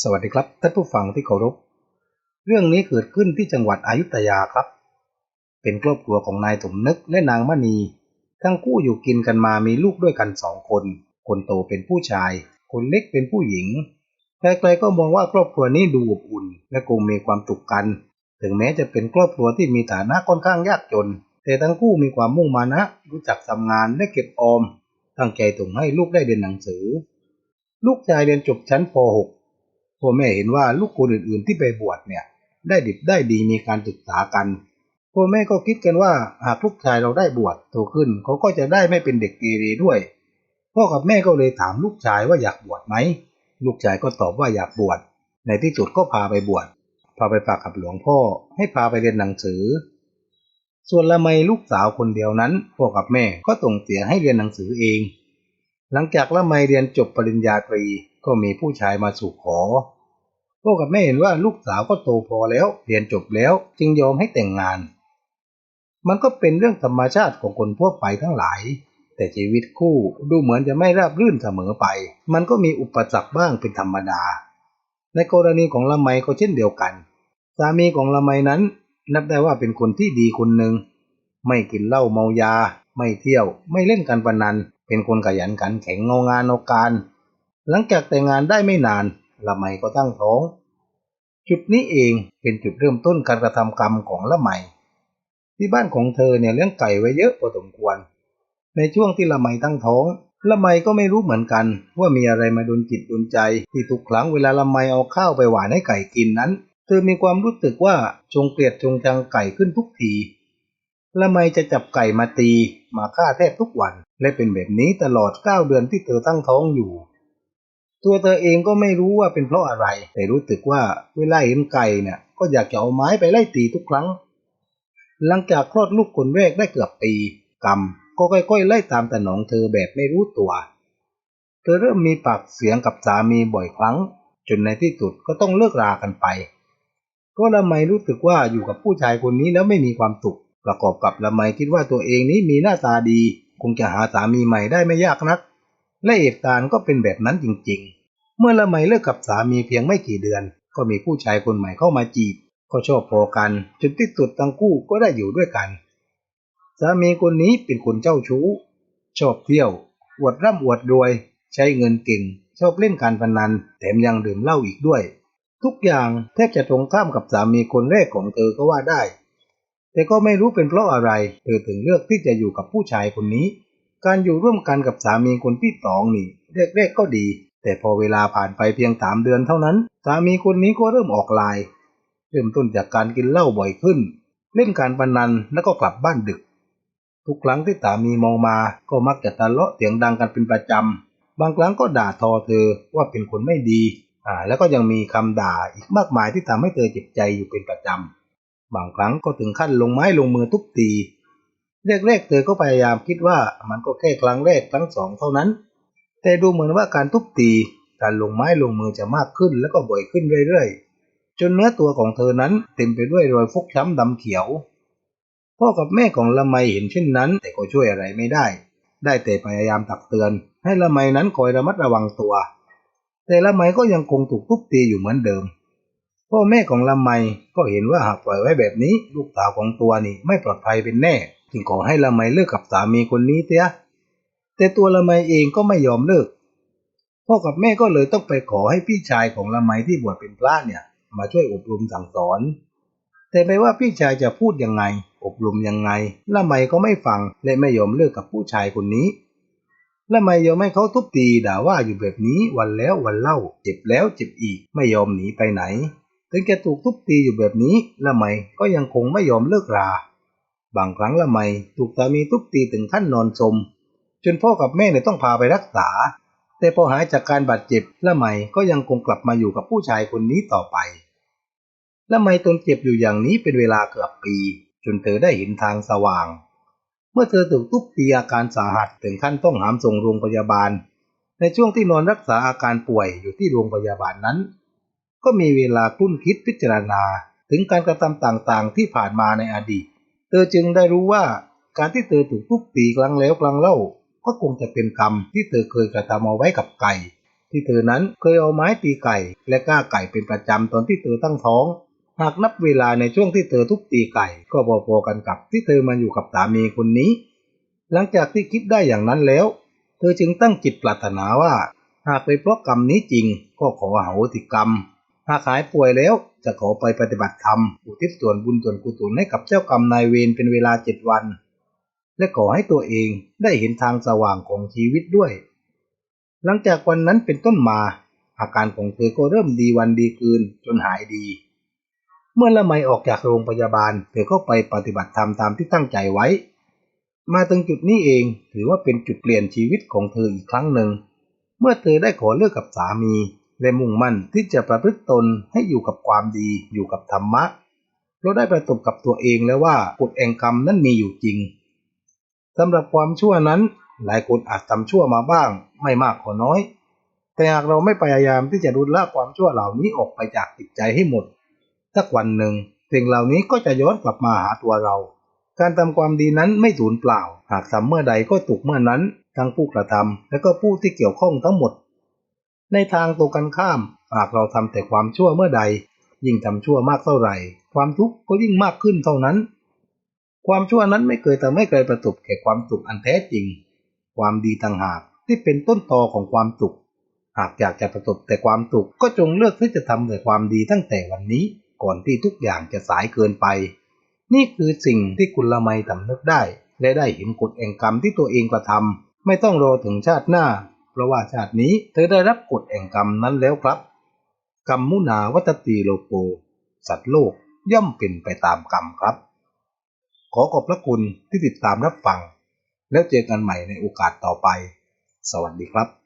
สวัสดีครับท่านผู้ฟังที่เคารพ เรื่องนี้เกิดขึ้นที่จังหวัดอยุธยาครับ เป็นครอบครัวของนายสมนึกและนางมณี ทั้งคู่อยู่กินกันมามีลูกด้วยกันสองคน คนโตเป็นผู้ชาย คนเล็กเป็นผู้หญิงใครๆก็มองว่าครอบครัวนี้ดูอบอุ่น และคงมีความสุขกัน ถึงแม้จะเป็นครอบครัวที่มีฐานะค่อนข้างยากจน แต่ทั้งคู่มีความมุ่งมานะ รู้จักทำงานและเก็บออม ตั้งใจส่งให้ลูกได้เรียนหนังสือ ลูกชายเรียนจบชั้นป .6 พ่อแม่เห็นว่าลูกคนอื่นๆที่ไปบวชเนี่ยได้ดิบได้ดีมีการศึกษากันพ่อแม่ก็คิดกันว่าหากลูกชายเราได้บวชโตขึ้นเขาก็จะได้ไม่เป็นเด็กเกเรด้วย พ่อกับแม่ก็เลยถามลูกชายว่าอยากบวชไหมลูกชายก็ตอบว่าอยากบวชในที่สุดก็พาไปบวชพาไปฝากกับหลวงพ่อ ให้พาไปเรียนหนังสือ ส่วนละไมลูกสาวคนเดียวนั้นพ่อกับแม่ก็ส่งเสียให้เรียนหนังสือเอง หลังจากละไมเรียนจบปริญญาตรี ก็มีผู้ชายมาสู่ขอพ่อกับแม่เห็นว่าลูกสาวก็โตพอแล้วเรียนจบแล้วจึงยอมให้แต่งงาน มันก็เป็นเรื่องธรรมชาติของคนทั่วไปทั้งหลาย แต่ชีวิตคู่ดูเหมือนจะไม่ราบรื่นเสมอไป มันก็มีอุปสรรคบ้างเป็นธรรมดา ในกรณีของละไมก็เช่นเดียวกัน สามีของละไมนั้น นับได้ว่าเป็นคนที่ดีคนหนึ่งไม่กินเหล้าเมายา ไม่เที่ยว ไม่เล่นการพนัน เป็นคนขยันขันแข็งเงางานเอาการ หลังจากแต่งงานได้ไม่นานละไมก็ตั้งท้อง จุดนี้เองเป็นจุดเริ่มต้นการกระทำกรรมของละไม ที่บ้านของเธอเนี่ยเลี้ยงไก่ไว้เยอะพอสมควร ในช่วงที่ละไมตั้งท้องละไมก็ไม่รู้เหมือนกันว่ามีอะไรมาดนจิตดนใจ ที่ทุกครั้งเวลาละไมเอาข้าวไปหวานให้ไก่กินนั้น เธอมีความรู้สึกว่าจงเกลียดจงจังไก่ขึ้นทุกทีละไมจะจับไก่มาตีมาฆ่าแทบทุกวัน และเป็นแบบนี้ตลอด9เดือนที่เธอตั้งท้องอยู่ ตัวเธอเองก็ไม่รู้ว่าเป็นเพราะอะไร แต่รู้สึกว่าเวลาเห็นไก่เนี่ย ก็อยากจะเอาไม้ไปไล่ตีทุกครั้ง หลังจากคลอดลูกคนแรกได้เกือบปีกรรมก็ค่อยๆไล่ตามแต่หนองเธอแบบไม่รู้ตัว เธอเริ่มมีปากเสียงกับสามีบ่อยครั้ง จนในที่สุดก็ต้องเลิกรากันไป ก็ละไมรู้สึกว่าอยู่กับผู้ชายคนนี้แล้วไม่มีความสุข ประกอบกับละไมคิดว่าตัวเองนี้มีหน้าตาดี คงจะหาสามีใหม่ได้ไม่ยากนัก และเหตุการณ์ก็เป็นแบบนั้นจริงๆ เมื่อละไมเลิกกับสามีเพียงไม่กี่เดือน ก็มีผู้ชายคนใหม่เข้ามาจีบ ก็ชอบพอกันจนที่สุดทั้งคู่ก็ได้อยู่ด้วยกัน สามีคนนี้เป็นคนเจ้าชู้ ชอบเที่ยว อวดร่ำอวดรวย ใช้เงินเก่ง ชอบเล่นการพนัน แถมยังดื่มเหล้าอีกด้วย ทุกอย่างแทบจะตรงข้ามกับสามีคนแรกของเธอก็ว่าได้ แต่ก็ไม่รู้เป็นเพราะอะไร เธอถึงเลือกที่จะอยู่กับผู้ชายคนนี้ การอยู่ร่วมกันกับสามีคนที่สองนี่แรกๆก็ดี แต่พอเวลาผ่านไปเพียงสามเดือนเท่านั้น สามีคนนี้ก็เริ่มออกลายเริ่มต้นจากการกินเหล้าบ่อยขึ้น เล่นการพนันแล้วก็กลับบ้านดึก ทุกครั้งที่สามีมองมาก็มักจะทะเลาะเสียงดังกันเป็นประจำบางครั้งก็ด่าทอเธอว่าเป็นคนไม่ดีอ่าแล้วก็ยังมีคำด่าอีกมากมายที่ทำให้เธอเจ็บใจอยู่เป็นประจำบางครั้งก็ถึงขั้นลงไม้ลงมือทุบตี แรกๆเธอก็พยายามคิดว่ามันก็แค่ครั้งแรกครั้งสองเท่านั้น แต่ดูเหมือนว่าการทุบตีการลงไม้ลงมือจะมากขึ้นแล้วก็บ่อยขึ้นเรื่อยๆ จนเนื้อตัวของเธอนั้นเต็มไปด้วยรอยฟกช้ำดำเขียว พ่อกับแม่ของละไมเห็นเช่นนั้น แต่ก็ช่วยอะไรไม่ได้ ได้แต่พยายามตักเตือน ให้ละไมนั้นคอยระมัดระวังตัว แต่ละไมก็ยังคงถูกทุบตีอยู่เหมือนเดิม พ่อแม่ของละไมก็เห็นว่าหากปล่อยไว้แบบนี้ ลูกสาวของตัวนี่ไม่ปลอดภัยเป็นแน่ จึงขอให้ละไมเลิกกับสามีคนนี้เสียแต่ตัวละไมเองก็ไม่ยอมเลิก พ่อกับแม่ก็เลยต้องไปขอให้พี่ชายของละไมที่บวชเป็นพระเนี่ย มาช่วยอบรมสั่งสอน แต่ไม่ว่าพี่ชายจะพูดยังไง อบรมยังไงละไมก็ไม่ฟังและไม่ยอมเลิกกับผู้ชายคนนี้ละไมยอมให้เขาทุบตีด่าว่าอยู่แบบนี้วันแล้ววันเล่า เจ็บแล้วเจ็บอีกไม่ยอมหนีไปไหน ถึงจะถูกทุบตีอยู่แบบนี้ละไมก็ยังคงไม่ยอมเลิกรา บางครั้งละไม่ถูกสามีทุบตีถึงขั้นนอนสม จนพ่อกับแม่เนี่ยต้องพาไปรักษา แต่พอหายจากการบาดเจ็บละไม่ก็ยังคงกลับมาอยู่กับผู้ชายคนนี้ต่อไปละไมทนเจ็บอยู่อย่างนี้เป็นเวลาเกือบปี จนเธอได้เห็นทางสว่าง เมื่อเธอถูกทุบตีอาการสาหัสถึงขั้นต้องหามส่งโรงพยาบาล ในช่วงที่นอนรักษาอาการป่วยอยู่ที่โรงพยาบาลนั้น ก็มีเวลาคุ้นคิดพิจารณาถึงการกระทำต่างๆ ที่ผ่านมาในอดีต เธอจึงได้รู้ว่าการที่เธอถูกทุบตีครั้งแล้วครั้งเล่า ก็คงจะเป็นกรรมที่เธอเคยกระทำเอาไว้กับไก่ ที่เธอนั้นเคยเอาไม้ตีไก่ และก้าไก่เป็นประจำตอนที่เธอตั้งท้อง หากนับเวลาในช่วงที่เธอทุบตีไก่ ก็พอๆกันกับที่เธอมาอยู่กับสามีคนนี้ หลังจากที่คิดได้อย่างนั้นแล้ว เธอจึงตั้งจิตปรารถนาว่า หากเป็นเพราะกรรมนี้จริง ก็ขออโหสิกรรม หากหายป่วยแล้วจะขอไปปฏิบัติธรรม อุทิศส่วนบุญส่วนกุศลให้กับเจ้ากรรมนายเวรเป็นเวลาเจ็ดวัน และขอให้ตัวเองได้เห็นทางสว่างของชีวิตด้วย หลังจากวันนั้นเป็นต้นมา อาการของเธอก็เริ่มดีวันดีคืนจนหายดี เมื่อละไมออกจากโรงพยาบาล เธอก็ไปปฏิบัติธรรมตามที่ตั้งใจไว้ มาถึงจุดนี้เองถือว่าเป็นจุดเปลี่ยนชีวิตของเธออีกครั้งหนึ่ง เมื่อเธอได้ขอเลิกกับสามี และมุ่งมั่นที่จะประพฤติตนให้อยู่กับความดีอยู่กับธรรมะ เราได้ประสบกับตัวเองแล้วว่ากฎแห่งกรรมนั้นมีอยู่จริงสำหรับความชั่วนั้น หลายคนอาจทำชั่วมาบ้าง ไม่มากก็น้อย แต่หากเราไม่พยายามที่จะรุนละความชั่วเหล่านี้ออกไปจากจิตใจให้หมด สักวันหนึ่งสิ่งเหล่านี้ก็จะย้อนกลับมาหาตัวเรา การทำความดีนั้นไม่สูญเปล่า หากทำเมื่อใดก็ถูกเมื่อนั้น ทั้งผู้กระทำและก็ผู้ที่เกี่ยวข้องทั้งหมด ในทางตรงกันข้าม หากเราทำแต่ความชั่วเมื่อใด ยิ่งทำชั่วมากเท่าไหร่ ความทุกข์ก็ยิ่งมากขึ้นเท่านั้น ความชั่วนั้นไม่เคยทำให้ใครประสบแก่ความสุขอันแท้จริง ความดีต่างหากที่เป็นต้นตอของความสุข หากอยากจะประสบแต่ความสุขก็จงเลือกที่จะทำแต่ความดีตั้งแต่วันนี้ก่อนที่ทุกอย่างจะสายเกินไป นี่คือสิ่งที่คุณละไมสำนึกได้ และได้เห็นกฎแห่งกรรมที่ตัวเองกระทำไม่ต้องรอถึงชาติหน้า เพราะว่าชาตินี้เธอได้รับกฎแห่งกรรมนั้นแล้วครับ กรรมมุนาวัตตีโลโก สัตว์โลกย่อมเป็นไปตามกรรมครับ ขอขอบพระคุณที่ติดตามรับฟัง แล้วเจอกันใหม่ในโอกาสต่อไป สวัสดีครับ